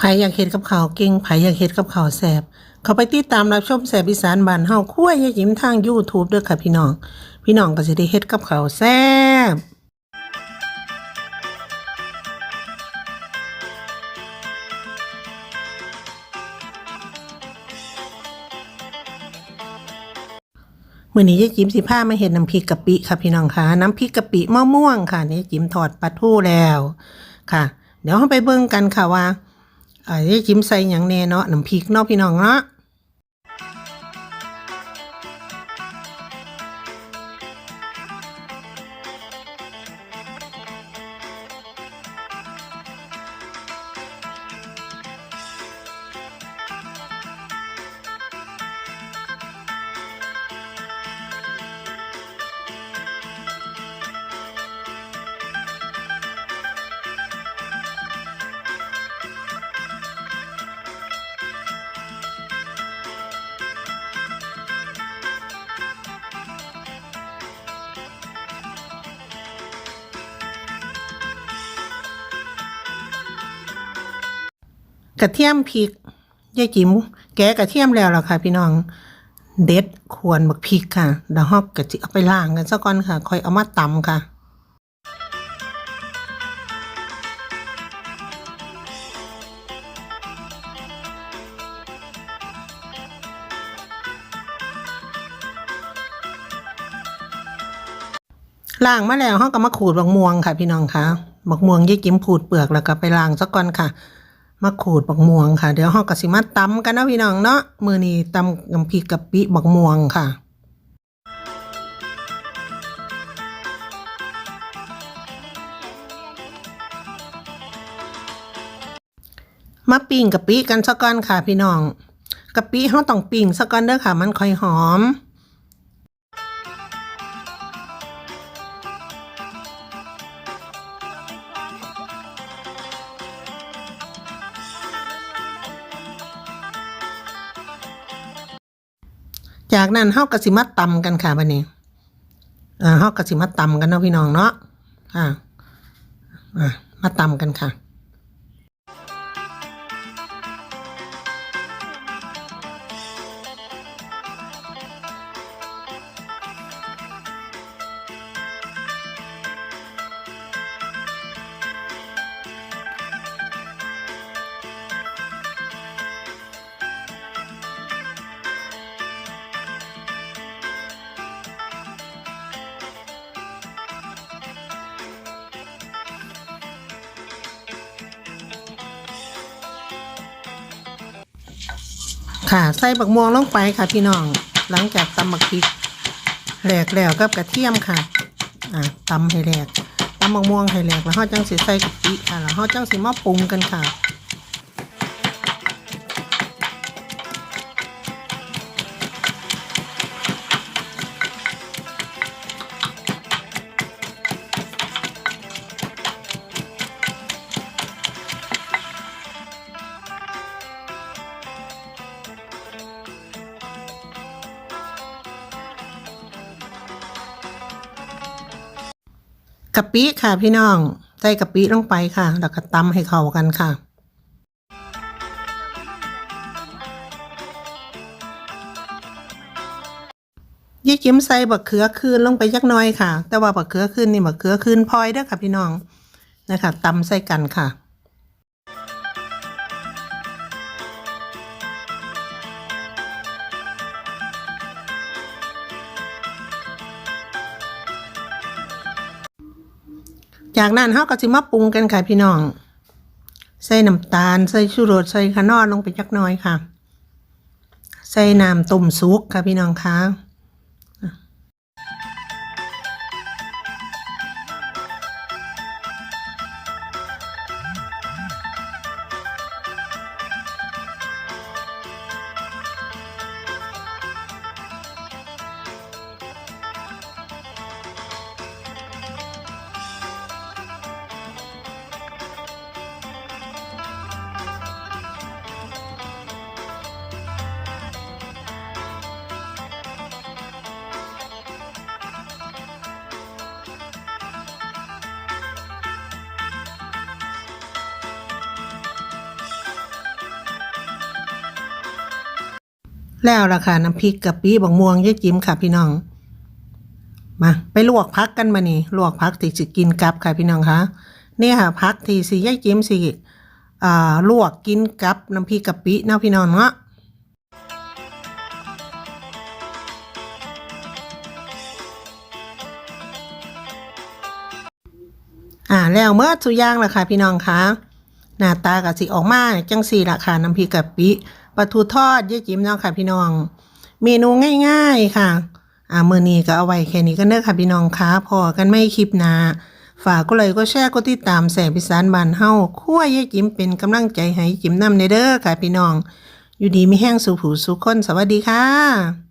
ไผอยากเห็ดกับข่าวเก่งไผอยากเห็ดกับข่าวแสบ เขาไปติดตามรับชมแสบอีสานบ้านเฮาคั่วยายยิ้มทาง YouTube ด้อค่ะพี่น้อง พี่น้องก็สิได้เฮ็ดกับข่าวแซ่บมื้อนี้ยายจิ๋มสิพามาเฮ็ดน้ำพริกกะปิค่ะพี่น้องค่ะน้ำพริกกะปิมะม่วงค่ะนี่จิ๋มทอดปลาทูแล้วค่ะ เดี๋ยวเราไปเบิ่งกันค่ะว่า อ่ายายจิ๋มใส่หยังแน่เนาะน้ำพริกเนาะพี่น้องเนาะ กระเทียมพริกยายจิ๋มแกะกระเทียมแล้วล่ะค่ะ พี่น้องเด็ดควรบักพริกค่ะเดี๋ยวฮอกกะจิเอาไปล้างกันซะก่อนค่ะ ค่อยเอามาตำค่ะล้างมาแล้วเฮาก็มาขูดบักม่วงค่ะ พี่น้องค่ะบักม่วงยายจิ๋มขูดเปลือกแล้วก็ไปล้างซะก่อนค่ะ มาขูดบักม่วงค่ะ เดี๋ยวเฮาก็สิมาตำกันนะพี่น้องเนาะมือนี้ตำน้ำพริกกะปิบักม่วงค่ะมาปิ้งกะปิกันซะก่อนค่ะพี่น้องกะปิเฮาต้องปิ้งซะก่อนเด้อค่ะ มันค่อยหอม จากนั้นเฮากะสิมาตำกันค่ะบัดนี้อ่าเฮากสิมาตำกันเนาะพี่น้องเนาะอ่าอ่ามาตำกันค่ะ ค่ะ ใส่บักม่วงลงไปค่ะพี่น้อง หลังจากตำบักพริกแหลกแล้วกับกระเทียมค่ะ อ่าตำให้แหลกตำบักม่วงให้แหลกแล้วเฮาจังสีใส่กะปิค่ะแล้วเฮาจังสีมาปรุงกันค่ะ กะปิค่ะพี่น้อง ใส่กะปิลงไปค่ะ แล้วก็ตำให้เข้ากันค่ะยี่จิ้มใส่บักเขือคืนลงไปยักน้อยค่ะ แต่ว่าบักเขือคืนนี่บักเขือคืนพลอยเด้อค่ะพี่น้องนะคะตำใส่กันค่ะ จากนั้นเฮาก็สิมาปรุงกันค่ะพี่น้อง ใส่น้ำตาล ใส่ชูรสใส่ขนอดลงไปจักหน้อยค่ะ ใส่น้ำต้มซุกค่ะพี่น้องคะ แล้วล่ะค่ะน้ำพริกกะปิบักม่วงยายจิ๋มค่ะพี่น้อง มาไปลวกพักกันมานี่ลวกพักที่จะกินกับค่ะพี่น้องคะเนี่ยค่ะพักที่สิยายจิ๋มสิอ่าลวกกินกับน้ำพริกกะปิเนาะพี่น้องเนาะอ่าแล้วเมื่อสุย่างล่ะค่ะพี่น้องคะหน้าตาก็สิออกมาจังสี่ล่ะค่ะน้ำพริกกะปิ ปลาทูทอดยายจิ๋มเนาะค่ะพี่น้อง เมนูง่าย ๆค่ะอ่ามื้อนี้ก็เอาไว้แค่นี้กันเด้อค่ะพี่น้องคะพอกันไม่คลิปหน้าฝากก็เลยก็แชร์ก็ติดตามแสงพิสานบานเฮาคั่วยายจิ๋มเป็นกำลังใจให้จิ๋มนำในเด้อค่ะพี่น้อง อยู่ดีมีแห้งสู่ผูสุขคนสวัสดีค่ะ